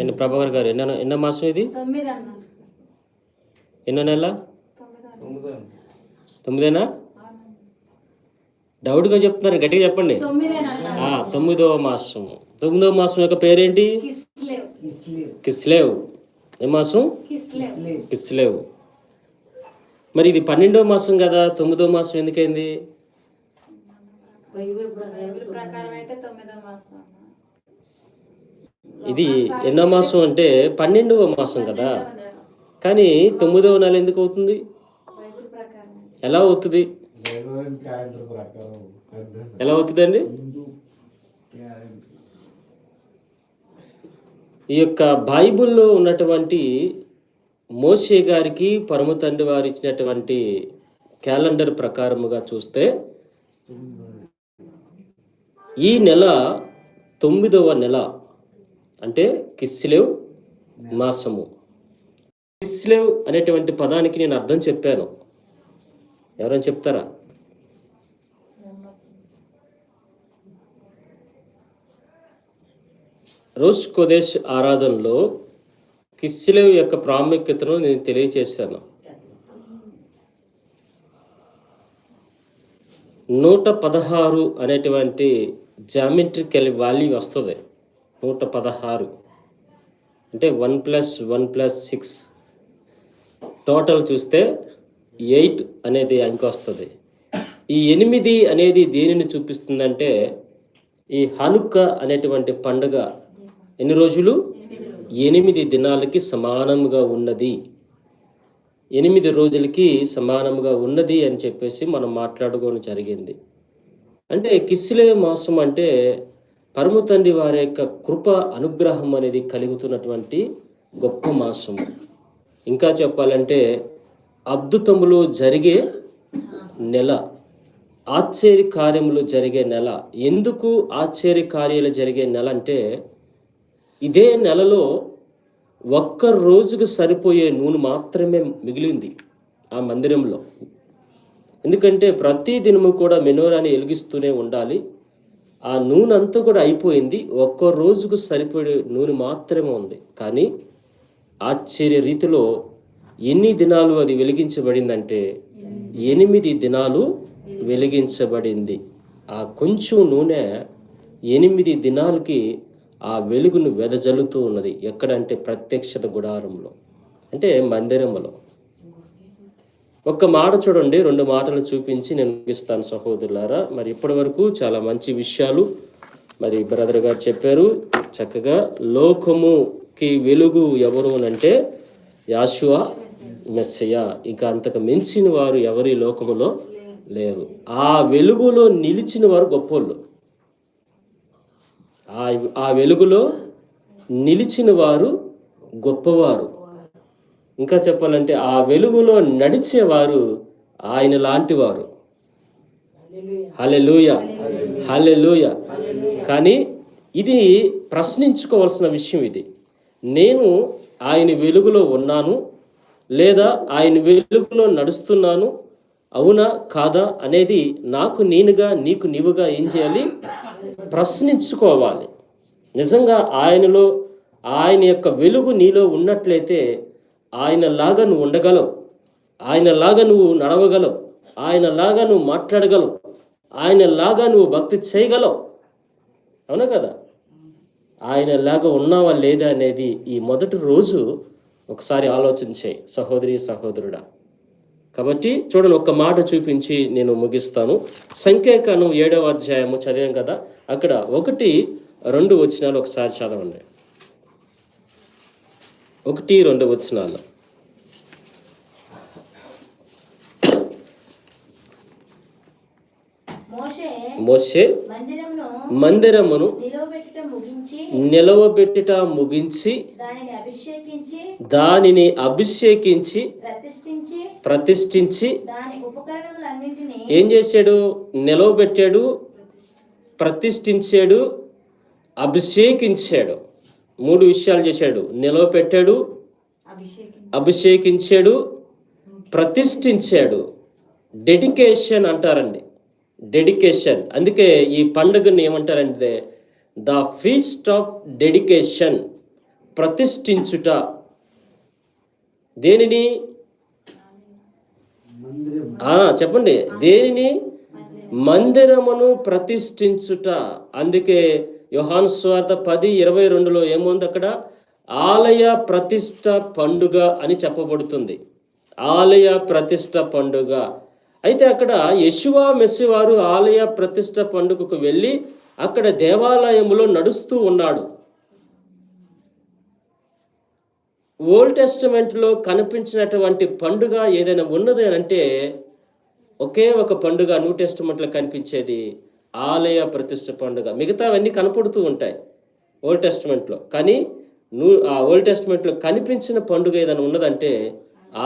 ఎన్ని ప్రభాకర్ గారు ఎన్నో ఎన్నో మాసం ఇది? ఎన్నో నెల? తొమ్మిదేనా? డౌట్గా చెప్తున్నారు గట్టిగా చెప్పండి. తొమ్మిదవ మాసం. తొమ్మిదవ మాసం యొక్క పేరేంటి? కిస్లేవ్ ఏ మాసం? కిస్లేవ్ మరి ఇది పన్నెండవ మాసం కదా తొమ్మిదవ మాసం ఎందుకైంది? ప్రకారం అయితే మాసం. ఇది ఎన్నో మాసం అంటే పన్నెండవ మాసం కదా. కానీ తొమ్మిదవ నెల ఎందుకు అవుతుంది? ఎలా అవుతుంది? ఎలా అవుతుందండి? ఈ యొక్క బైబిల్లో ఉన్నటువంటి మోషే గారికి పరమ తండ్రి వారు ఇచ్చినటువంటి క్యాలెండర్ ప్రకారముగా చూస్తే ఈ నెల తొమ్మిదవ నెల అంటే కిస్లేవ్ మాసము. కిస్లేవ్ అనేటువంటి పదానికి నేను అర్థం చెప్పాను. ఎవరైనా చెప్తారా? రోష్ కొదేశ్ ఆరాధనలో కిస్లేవ్ యొక్క ప్రాముఖ్యతను నేను తెలియచేశాను. నూట పదహారు అనేటువంటి జామెట్రికల్ వాల్యూ వస్తుంది. నూట పదహారు. అంటే one plus one plus six. Total చూస్తే ఎయిట్ అనేది అంక వస్తుంది. ఈ ఎనిమిది అనేది దేనిని చూపిస్తుందంటే ఈ హనుక్క అనేటువంటి పండుగ ఎన్ని రోజులు? ఎనిమిది దినాలకి సమానంగా ఉన్నది. ఎనిమిది రోజులకి సమానంగా ఉన్నది అని చెప్పేసి మనం మాట్లాడుకోవడం జరిగింది. అంటే కిస్లే మాసం అంటే పరము తండ్రి వారి యొక్క కృప అనుగ్రహం అనేది కలుగుతున్నటువంటి గొప్ప మాసం. ఇంకా చెప్పాలంటే అద్భుతములు జరిగే నెల ఆశ్చర్య కార్యములు జరిగే నెల. ఎందుకు ఆశ్చర్య కార్యాలు జరిగే నెల అంటే ఇదే నెలలో ఒక్క రోజుకు సరిపోయే నూనె మాత్రమే మిగిలింది ఆ మందిరంలో. ఎందుకంటే ప్రతి దినము కూడా మెనోరాని వెలిగిస్తూనే ఉండాలి. ఆ నూనె అంతా కూడా అయిపోయింది. ఒక్కో రోజుకు సరిపడే నూనె మాత్రమే ఉంది. కానీ ఆశ్చర్య రీతిలో ఎన్ని దినాలు అది వెలిగించబడిందంటే ఎనిమిది దినాలు వెలిగించబడింది. ఆ కొంచెం నూనె ఎనిమిది దినాలకి ఆ వెలుగును వెదజల్లుతూ ఉన్నది. ఎక్కడంటే ప్రత్యక్షత గుడారంలో. అంటే మందిరంలో. ఒక్క మాట చూడండి రెండు మాటలు చూపించి నేను ఇస్తాను సహోదరులారా. మరి ఇప్పటి వరకు చాలా మంచి విషయాలు మరి బ్రదర్ గారు చెప్పారు. చక్కగా లోకముకి వెలుగు ఎవరు అంటే యాశువా మెస్సయ ఇంకా అంతకు మించిన వారు ఎవరి లోకములో లేరు. ఆ వెలుగులో నిలిచిన వారు గొప్పోళ్ళు. ఆ ఆ వెలుగులో నిలిచిన వారు గొప్పవారు. ఇంకా చెప్పాలంటే ఆ వెలుగులో నడిచేవారు ఆయన లాంటి వారు హలెలూయ హలెలూయ కానీ ఇది ప్రశ్నించుకోవాల్సిన విషయం ఇది. నేను ఆయన వెలుగులో ఉన్నాను లేదా ఆయన వెలుగులో నడుస్తున్నాను అవునా కాదా అనేది నాకు నేనుగా నీకు నీవుగా ఏం చేయాలి? ప్రశ్నించుకోవాలి. నిజంగా ఆయనలో ఆయన యొక్క వెలుగు నీలో ఉన్నట్లయితే ఆయనలాగా నువ్వు ఉండగలవు. ఆయనలాగా నువ్వు నడవగలవు. ఆయనలాగా నువ్వు మాట్లాడగలవు. ఆయనలాగా నువ్వు భక్తి చేయగలవు. అవునా కదా? ఆయనలాగా ఉన్నావా లేదా అనేది ఈ మొదటి రోజు ఒకసారి ఆలోచించే సహోదరి సహోదరుడా. కాబట్టి చూడండి ఒక్క మాట చూపించి నేను ముగిస్తాను. సంఖ్యాకాను ఏడవ అధ్యాయము చదివాం కదా? అక్కడ ఒకటి రెండు వచ్చినాలు ఒకసారి చదవండి. ఒకటి రెండు వచనాలు. మోషే మోసే మందిరమును నిలవబెట్టుట ముగించి దానిని అభిషేకించి ప్రతిష్ఠించి ఏం చేశాడు? నిలవబెట్టాడు ప్రతిష్ఠించాడు అభిషేకించాడు. మూడు విషయాలు చేశాడు. నిలవబెట్టాడు అభిషేకించి అభిషేకించాడు. ప్రతిష్ఠించాడు. డెడికేషన్ అంటారండి. డెడికేషన్. అందుకే ఈ పండుగని ఏమంటారంటే ద ఫీస్ట్ ఆఫ్ డెడికేషన్ ప్రతిష్ఠించుట. దేనిని? చెప్పండి. దేనిని? మందిరమును ప్రతిష్ఠించుట. అందుకే యోహాను స్వార్థ పది ఇరవై రెండులో ఏముంది అక్కడ? ఆలయ ప్రతిష్ట పండుగ అని చెప్పబడుతుంది. ఆలయ ప్రతిష్ట పండుగ. అయితే అక్కడ యశువా మెస్సివారు ఆలయ ప్రతిష్ట పండుగకు వెళ్ళి అక్కడ దేవాలయంలో నడుస్తూ ఉన్నాడు. ఓల్డ్ టెస్టమెంట్లో కనిపించినటువంటి పండుగ ఏదైనా ఉన్నది అని అంటే ఒకే ఒక పండుగ న్యూ టెస్టమెంట్లో కనిపించేది. ఆలయ ప్రతిష్ట పండుగ. మిగతావన్నీ కనపడుతూ ఉంటాయి ఓల్డ్ టెస్ట్మెంట్లో కానీ న్యూ ఆ ఓల్డ్ టెస్ట్మెంట్లో కనిపించిన పండుగ ఏదైనా ఉన్నదంటే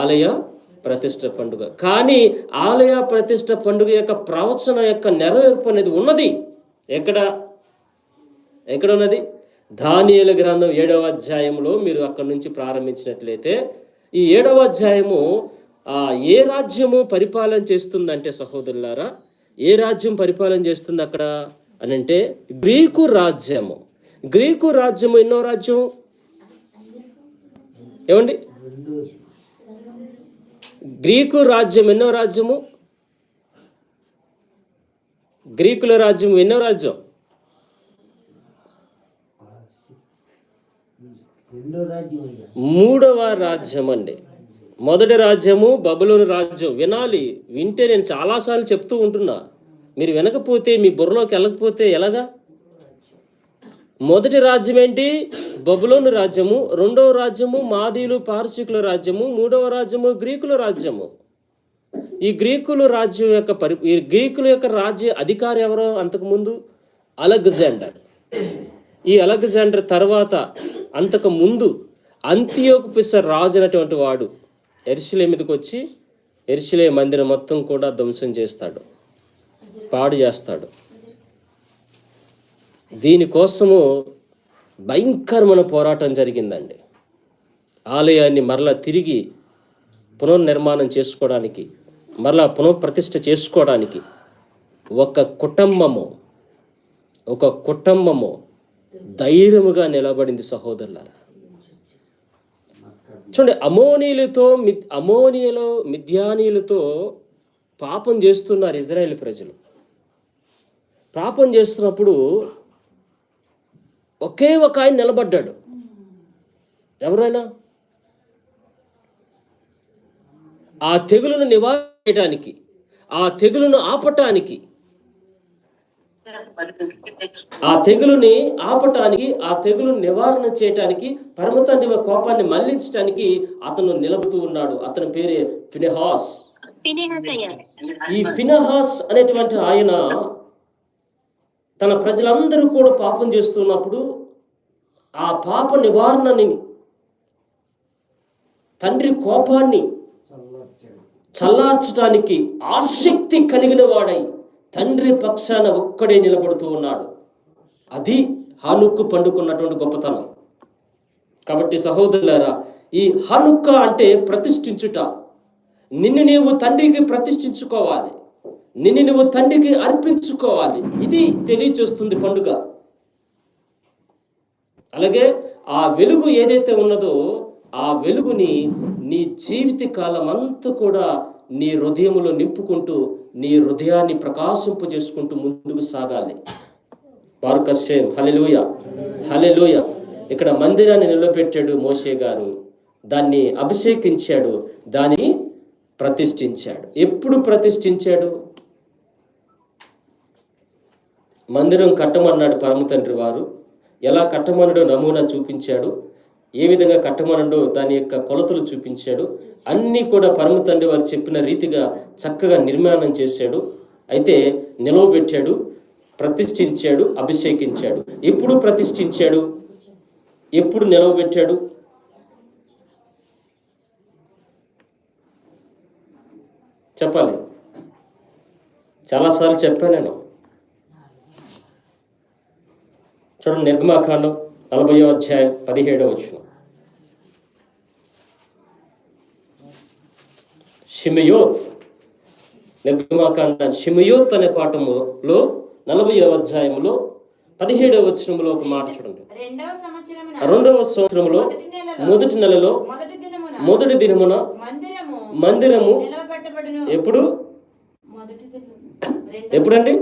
ఆలయ ప్రతిష్ట పండుగ. కానీ ఆలయ ప్రతిష్ట పండుగ యొక్క ప్రవచన యొక్క నెరవేర్పు అనేది ఉన్నది. ఎక్కడ? ఎక్కడ ఉన్నది? దానియేలు గ్రంథం ఏడవ అధ్యాయంలో మీరు అక్కడి నుంచి ప్రారంభించినట్లయితే ఈ ఏడవ అధ్యాయము ఏ రాజ్యము పరిపాలన చేస్తుందంటే సహోదరులారా ఏ రాజ్యం పరిపాలన చేస్తుంది అక్కడ అని అంటే గ్రీకు రాజ్యము. గ్రీకు రాజ్యము ఎన్నో రాజ్యం? ఏమండి? గ్రీకు రాజ్యం ఎన్నో రాజ్యము? గ్రీకుల రాజ్యం ఎన్నో రాజ్యం? మూడవ రాజ్యం అండి మొదటి రాజ్యము బబులోని రాజ్యం. వినాలి. వింటే నేను చాలాసార్లు చెప్తూ ఉంటున్నా. మీరు వినకపోతే మీ బుర్రలోకి వెళ్ళకపోతే ఎలాగా? మొదటి రాజ్యం ఏంటి? బబులోని రాజ్యము. రెండవ రాజ్యము మాదీలు పార్శికుల రాజ్యము. మూడవ రాజ్యము గ్రీకుల రాజ్యము. ఈ గ్రీకుల రాజ్యం యొక్క పరి ఈ గ్రీకుల యొక్క రాజ్య అధికారి ఎవరో అంతకుముందు? అలెగ్జాండర్. ఈ అలెగ్జాండర్ తర్వాత అంతకు ముందు అంత్యోకు రాజు అనేటువంటి వాడు ఎర్షిలే మీదకి వచ్చి ఎర్షిలే మందిరం మొత్తం కూడా ధ్వంసం చేస్తాడు. పాడు చేస్తాడు. దీనికోసము భయంకరమైన పోరాటం జరిగిందండి. ఆలయాన్ని మరలా తిరిగి పునర్నిర్మాణం చేసుకోవడానికి మరలా పునఃప్రతిష్ఠ చేసుకోవడానికి ఒక కుటుంబము ఒక కుటుంబము ధైర్యముగా నిలబడింది సహోదరులారా. చూడండి అమోనీయులతో మి అమోనియలో మిథ్యానీయులతో పాపం చేస్తున్నారు ఇజ్రాయేల్ ప్రజలు. పాపం చేస్తున్నప్పుడు ఒకే ఒక ఆయన నిలబడ్డాడు. ఎవరైనా? ఆ తెగులును నివారించడానికి ఆ తెగులును ఆపటానికి ఆ తెగులుని ఆపటానికి ఆ తెగులుని నివారణ చేయటానికి పరమతండ్రి కోపాన్ని మళ్ళించడానికి అతను నిలబడుతూ ఉన్నాడు. అతని పేరే ఫినెహాస్. ఈ ఫినహాస్ అనేటువంటి ఆయన తన ప్రజలందరూ కూడా పాపం చేస్తున్నప్పుడు ఆ పాప నివారణని తండ్రి కోపాన్ని చల్లార్చడానికి ఆసక్తి కలిగిన వాడై తండ్రి పక్షాన ఒక్కడే నిలబడుతూ ఉన్నాడు. అది హానుక్కు పండుకున్నటువంటి గొప్పతనం. కాబట్టి సహోదరులారా ఈ హనుక్క అంటే ప్రతిష్ఠించుట. నిన్ను నీవు తండ్రికి ప్రతిష్ఠించుకోవాలి. నిన్ను నువ్వు తండ్రికి అర్పించుకోవాలి. ఇది తెలియచేస్తుంది పండుగ. అలాగే ఆ వెలుగు ఏదైతే ఉన్నదో ఆ వెలుగుని నీ జీవిత కాలం అంతా కూడా నీ హృదయములో నింపుకుంటూ నీ హృదయాన్ని ప్రకాశింపు చేసుకుంటూ ముందుకు సాగాలి. బారుకశ్యం హలెలుయ హలెలుయ ఇక్కడ మందిరాన్ని నిలబెట్టాడు మోషే గారు. దాన్ని అభిషేకించాడు దాన్ని ప్రతిష్ఠించాడు. ఎప్పుడు ప్రతిష్ఠించాడు? మందిరం కట్టమన్నాడు పరమ తండ్రి వారు. ఎలా కట్టమన్నాడో నమూనా చూపించాడు. ఏ విధంగా కట్టమన్నాడో దాని యొక్క కొలతలు చూపించాడు. అన్నీ కూడా పరమ తండ్రి వారు చెప్పిన రీతిగా చక్కగా నిర్మాణం చేశాడు. అయితే నిలవబెట్టాడు ప్రతిష్ఠించాడు అభిషేకించాడు. ఎప్పుడు ప్రతిష్ఠించాడు? ఎప్పుడు నిలవబెట్టాడు? చెప్పాలి. చాలాసార్లు చెప్పాను నేను. చూడండి నిర్గమాకాండం. నలభయో అధ్యాయం పదిహేడవ వచ్చిన షిమయోత్ నిర్గమాకాండ షిమయోత్ అనే పాఠములో నలభయో అధ్యాయంలో పదిహేడవ వచనంలో ఒక మాట చూడండి. రెండవ సంవత్సరంలో మొదటి నెలలో మొదటి దినమున మందిరము ఎప్పుడు? ఎప్పుడండి?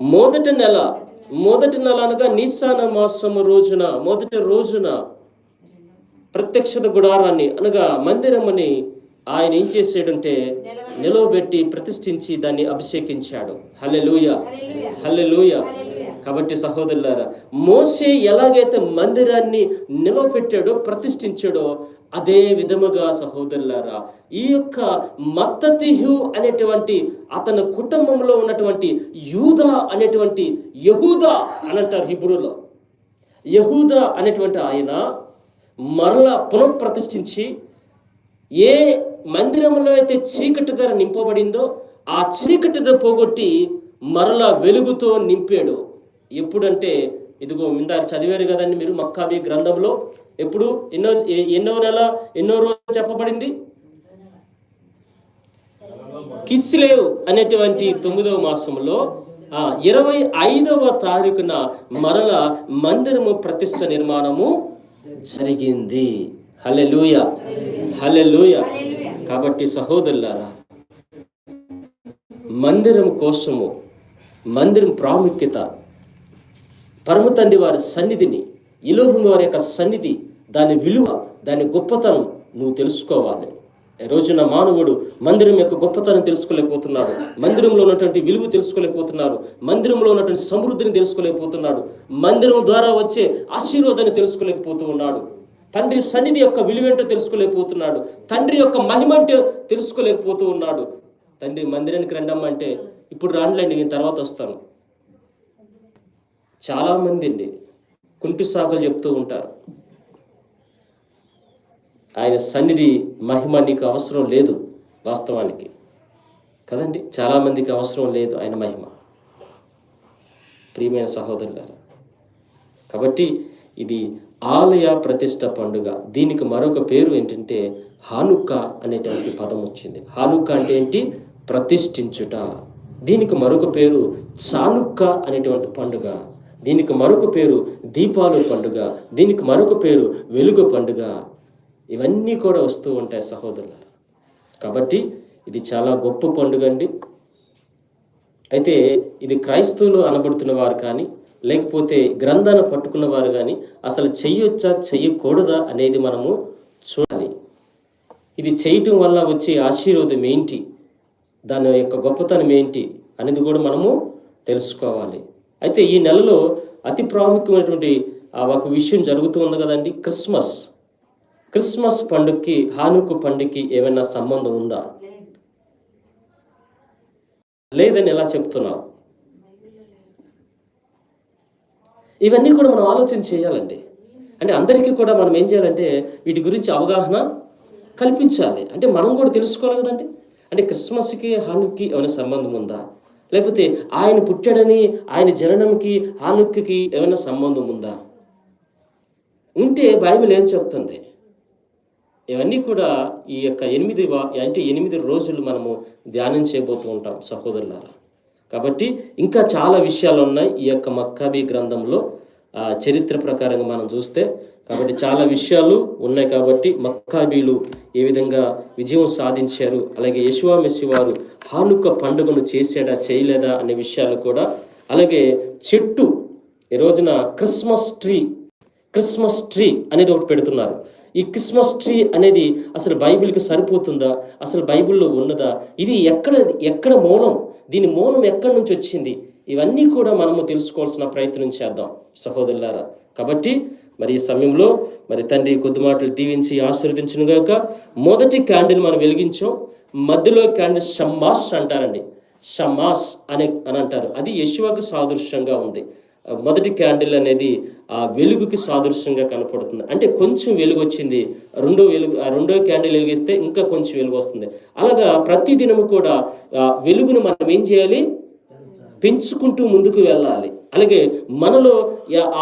మొదటి నెల. మొదటి నెల అనగా నిస్సాన మాసము రోజున మొదటి రోజున ప్రత్యక్షత గుడారాన్ని అనగా మందిరమని ఆయన ఏం చేసాడంటే నిలవబెట్టి ప్రతిష్ఠించి దాన్ని అభిషేకించాడు. హల్లెలూయ. హల్లెలూయా. కాబట్టి సహోదరులారా మోసే ఎలాగైతే మందిరాన్ని నిలవపెట్టాడో ప్రతిష్ఠించాడో అదే విధముగా సహోదరులారా ఈ యొక్క మత్తతిహు అనేటువంటి అతని కుటుంబంలో ఉన్నటువంటి యూదా అనేటువంటి యహూదా అని అంటారు హిబ్రూలో. యహూదా అనేటువంటి ఆయన మరలా పునఃప్రతిష్ఠించి ఏ మందిరంలో అయితే చీకటిగా నింపబడిందో ఆ చీకటిని పోగొట్టి మరల వెలుగుతో నింపాడు. ఎప్పుడంటే ఇదిగో మిందారు చదివారు కదండి మీరు మక్కాబీ గ్రంథంలో. ఎప్పుడు? ఎన్నో ఎన్నో నెల ఎన్నో రోజు చెప్పబడింది? కిస్లేవ్ అనేటువంటి తొమ్మిదవ మాసంలో ఆ ఇరవై ఐదవ తారీఖున మరల మందిరము ప్రతిష్ట నిర్మాణము జరిగింది. హల్లెలూయ. హల్లెలూయ. కాబట్టి సహోదరులారా మందిరం కోసము మందిరం ప్రాముఖ్యత పరమ తండ్రి వారి సన్నిధిని ఇలోహం వారి యొక్క సన్నిధి దాని విలువ దాని గొప్పతనం నువ్వు తెలుసుకోవాలి. రోజున మానవుడు మందిరం యొక్క గొప్పతనం తెలుసుకోలేకపోతున్నాడు. మందిరంలో ఉన్నటువంటి విలువ తెలుసుకోలేకపోతున్నాడు. మందిరంలో ఉన్నటువంటి సమృద్ధిని తెలుసుకోలేకపోతున్నాడు. మందిరం ద్వారా వచ్చే ఆశీర్వాదాన్ని తెలుసుకోలేకపోతూ ఉన్నాడు. తండ్రి సన్నిధి యొక్క విలువేంటో తెలుసుకోలేకపోతున్నాడు. తండ్రి యొక్క మహిమ అంటే తెలుసుకోలేకపోతూ ఉన్నాడు. తండ్రి మందిరానికి రండమ్మంటే ఇప్పుడు రానులేండి నేను తర్వాత వస్తాను. చాలామంది అండి కుంటి సాకులు చెప్తూ ఉంటారు. ఆయన సన్నిధి మహిమ నీకు అవసరం లేదు వాస్తవానికి. కదండి? చాలామందికి అవసరం లేదు ఆయన మహిమ. ప్రియమైన సహోదరులారా కాబట్టి ఇది ఆలయ ప్రతిష్ట పండుగ. దీనికి మరొక పేరు ఏంటంటే హానుక్క అనేటువంటి పదం వచ్చింది. హానుక్క అంటే ఏంటి? ప్రతిష్ఠించుట. దీనికి మరొక పేరు చానుక్క అనేటువంటి పండుగ. దీనికి మరొక పేరు దీపాలు పండుగ దీనికి మరొక పేరు వెలుగు పండుగ. ఇవన్నీ కూడా వస్తూ ఉంటాయి సహోదరులారా. కాబట్టి ఇది చాలా గొప్ప పండుగ అండి. అయితే ఇది క్రైస్తవులు అనబడుతున్న వారు కానీ లేకపోతే గ్రంథాన్ని పట్టుకున్న వారు కానీ అసలు చెయ్యొచ్చా చెయ్యకూడదా అనేది మనము చూడాలి. ఇది చేయటం వల్ల వచ్చే ఆశీర్వాదం ఏంటి? దాని యొక్క గొప్పతనం ఏంటి? అనేది కూడా మనము తెలుసుకోవాలి. అయితే ఈ నెలలో అతి ప్రాముఖ్యమైనటువంటి ఒక విషయం జరుగుతూ ఉంది కదండి. క్రిస్మస్. క్రిస్మస్ పండుగకి హానుకు పండుగకి ఏమైనా సంబంధం ఉందా? లేదని ఎలా చెప్తున్నావు? ఇవన్నీ కూడా మనం ఆలోచన చేయాలండి. అంటే అందరికీ కూడా మనం ఏం చేయాలంటే వీటి గురించి అవగాహన కల్పించాలి. అంటే మనం కూడా తెలుసుకోవాలి కదండి. అంటే క్రిస్మస్కి హానుకి ఏమైనా సంబంధం ఉందా? లేకపోతే ఆయన పుట్టాడని ఆయన జననంకి ఆనుక్కి ఏమైనా సంబంధం ఉందా? ఉంటే బైబిల్ ఏం చెప్తుంది? ఇవన్నీ కూడా ఈ యొక్క ఎనిమిది అంటే ఎనిమిది రోజులు మనము ధ్యానం చేయబోతూ ఉంటాం సహోదరులారా. కాబట్టి ఇంకా చాలా విషయాలు ఉన్నాయి ఈ యొక్క మక్కాబీ గ్రంథంలో. చరిత్ర ప్రకారంగా మనం చూస్తే కాబట్టి చాలా విషయాలు ఉన్నాయి కాబట్టి మక్కాబీలు ఏ విధంగా విజయం సాధించారు? అలాగే యశువా మెస్సి వారు హానుక పండుగను చేసాడా చేయలేదా అనే విషయాలు కూడా అలాగే చెట్టు ఈ రోజున క్రిస్మస్ ట్రీ క్రిస్మస్ ట్రీ అనేది ఒకటి పెడుతున్నారు. ఈ క్రిస్మస్ ట్రీ అనేది అసలు బైబిల్కి సరిపోతుందా? అసలు బైబిల్లో ఉన్నదా? ఇది ఎక్కడ ఎక్కడ మూలం దీని మూలం ఎక్కడి నుంచి వచ్చింది? ఇవన్నీ కూడా మనము తెలుసుకోవాల్సిన ప్రయత్నం చేద్దాం సహోదరులారా. కాబట్టి మరి ఈ సమయంలో మరి తండ్రి కొద్ది మాటలు దీవించి ఆశీర్వదించిన గాక మొదటి క్యాండిల్ మనం వెలిగించాం. మధ్యలో క్యాండిల్ షమ్మాస్ అంటారండి. షమాస్ అనే అని అంటారు. అది యశువకు సాదృశ్యంగా ఉంది. మొదటి క్యాండిల్ అనేది ఆ వెలుగుకి సాదృశ్యంగా కనపడుతుంది. అంటే కొంచెం వెలుగు వచ్చింది. రెండో వెలుగు రెండో క్యాండిల్ వెలిగిస్తే ఇంకా కొంచెం వెలుగు వస్తుంది. అలాగా ప్రతి దినము కూడా వెలుగును మనం ఏం చేయాలి? పెంచుకుంటూ ముందుకు వెళ్ళాలి. అలాగే మనలో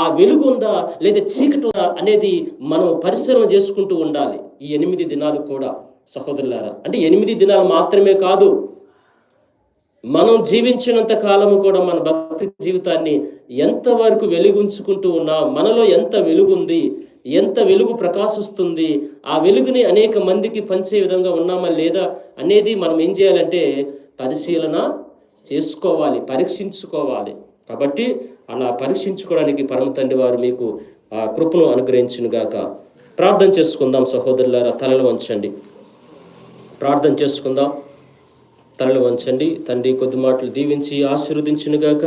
ఆ వెలుగు ఉందా లేదా చీకటి ఉందా అనేది మనం పరిశీలన చేసుకుంటూ ఉండాలి. ఈ ఎనిమిది దినాలు కూడా. సహోదరులారా అంటే ఎనిమిది దినాలు మాత్రమే కాదు మనం జీవించినంత కాలము కూడా మన భక్తి జీవితాన్ని ఎంతవరకు వెలుగుంచుకుంటూ ఉన్నాం మనలో ఎంత వెలుగుంది ఎంత వెలుగు ప్రకాశిస్తుంది ఆ వెలుగుని అనేక మందికి పంచే విధంగా ఉన్నామా లేదా అనేది మనం ఏం చేయాలంటే పరిశీలన చేసుకోవాలి పరీక్షించుకోవాలి. కాబట్టి అలా పరీక్షించుకోవడానికి పరమ తండ్రి వారు మీకు ఆ కృపను అనుగ్రహించునుగాక. ప్రార్థన చేసుకుందాం సహోదరులారా తలలు వంచండి. ప్రార్థన చేసుకుందాం. తలలు వంచండి. తండ్రి కొద్ది మాటలు దీవించి ఆశీర్వదించునుగాక.